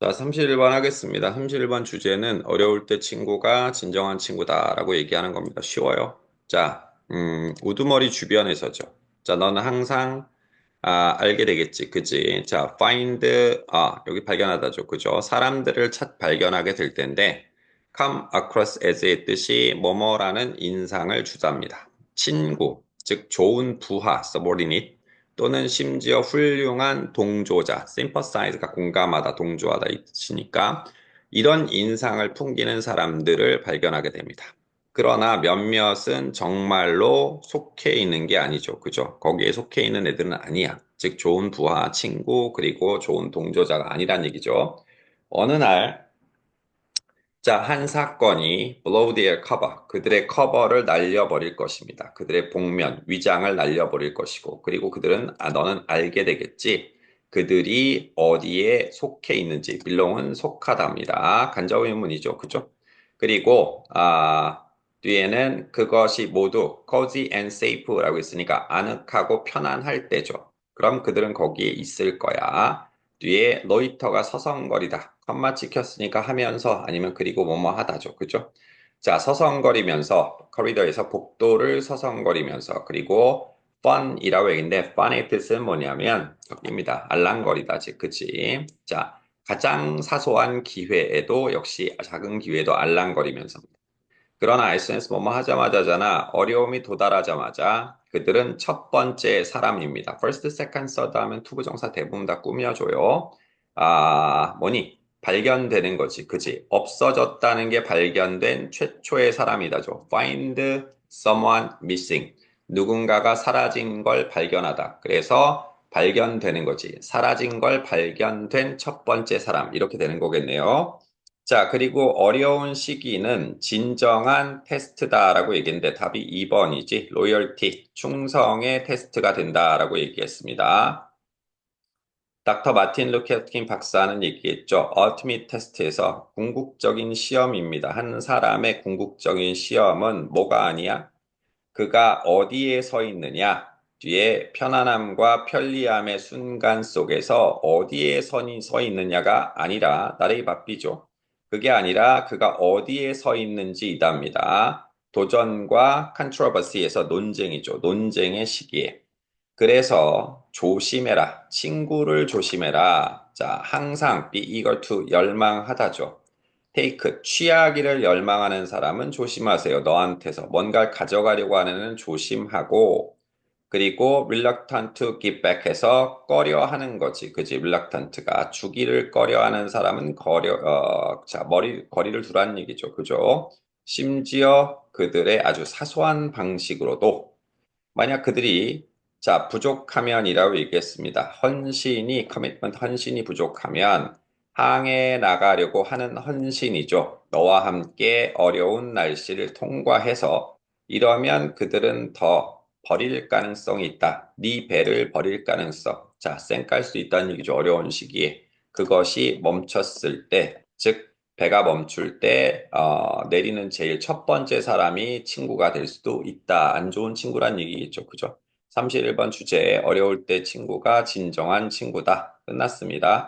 자, 31번 하겠습니다. 31번 주제는 어려울 때 친구가 진정한 친구다라고 얘기하는 겁니다. 쉬워요. 자, 음, 우두머리 주변에서죠. 자, 너는 항상 아, 알게 되겠지. 그지? 자, find, 아, 여기 발견하다죠. 그죠? 사람들을 찾 발견하게 될 텐데, come across as의 뜻이 뭐뭐라는 인상을 주답니다. 친구, 즉 좋은 부하, subordinate, 또는 심지어 훌륭한 동조자, sympathize가 공감하다, 동조하다 이 뜻이니까 이런 인상을 풍기는 사람들을 발견하게 됩니다. 그러나 몇몇은 정말로 속해 있는 게 아니죠. 그죠? 거기에 속해 있는 애들은 아니야. 즉, 좋은 부하, 친구, 그리고 좋은 동조자가 아니란 얘기죠. 어느 날, 자, 한 사건이 blow their cover, 그들의 커버를 날려버릴 것입니다. 그들의 복면, 위장을 날려버릴 것이고, 그리고 그들은, 아, 너는 알게 되겠지. 그들이 어디에 속해 있는지, belong은 속하답니다. 간접 의문이죠. 그죠? 그리고, 아, 뒤에는 그것이 모두 cozy and safe라고 있으니까 아늑하고 편안할 때죠. 그럼 그들은 거기에 있을 거야. 뒤에 로이터가 서성거리다. 컴마 찍혔으니까 하면서 아니면 그리고 뭐뭐 하다죠. 그죠? 자, 서성거리면서 코리더에서 복도를 서성거리면서 그리고 fun이라고 얘기인데 fun의 뜻은 뭐냐면 여기입니다. 알랑거리다. 즉, 그치? 자, 가장 사소한 기회에도 역시 작은 기회도 알랑거리면서입니다. 그러나 SNS 뭐뭐 하자마자잖아. 어려움이 도달하자마자 그들은 첫 번째 사람입니다. first, second, third 하면 투부정사 대부분 다 꾸며줘요. 아, 뭐니? 발견되는 거지. 그지? 없어졌다는 게 발견된 최초의 사람이다죠. find someone missing. 누군가가 사라진 걸 발견하다. 그래서 발견되는 거지. 사라진 걸 발견된 첫 번째 사람. 이렇게 되는 거겠네요. 자, 그리고 어려운 시기는 진정한 테스트다라고 얘기했는데 답이 2번이지. 로열티, 충성의 테스트가 된다라고 얘기했습니다. 닥터 마틴 루케킨 박사는 얘기했죠. 얼티밋 테스트에서 궁극적인 시험입니다. 한 사람의 궁극적인 시험은 뭐가 아니야? 그가 어디에 서 있느냐? 뒤에 편안함과 편리함의 순간 속에서 어디에 서 있느냐가 아니라 나를 바삐죠. 그게 아니라 그가 어디에 서 있는지 이답니다. 도전과 컨트로버시에서 논쟁이죠. 논쟁의 시기에. 그래서 조심해라. 친구를 조심해라. 자, 항상 be eager to 열망하다죠. take 취하기를 열망하는 사람은 조심하세요. 너한테서 뭔가를 가져가려고 하는 조심하고 그리고 reluctant to give back 해서 꺼려 하는 거지. 그지? reluctant가 주기를 꺼려 하는 사람은 거려, 어, 자, 머리, 거리를 두라는 얘기죠. 그죠? 심지어 그들의 아주 사소한 방식으로도 만약 그들이 자, 부족하면이라고 얘기했습니다. 헌신이, 커미트먼트 헌신이 부족하면 항해 나가려고 하는 헌신이죠. 너와 함께 어려운 날씨를 통과해서 이러면 그들은 더 버릴 가능성이 있다. 네 배를 버릴 가능성. 자, 쌩깔 수 있다는 얘기죠. 어려운 시기에. 그것이 멈췄을 때, 즉 배가 멈출 때 어, 내리는 제일 첫 번째 사람이 친구가 될 수도 있다. 안 좋은 친구란 얘기겠죠. 그죠? 31번 주제 어려울 때 친구가 진정한 친구다. 끝났습니다.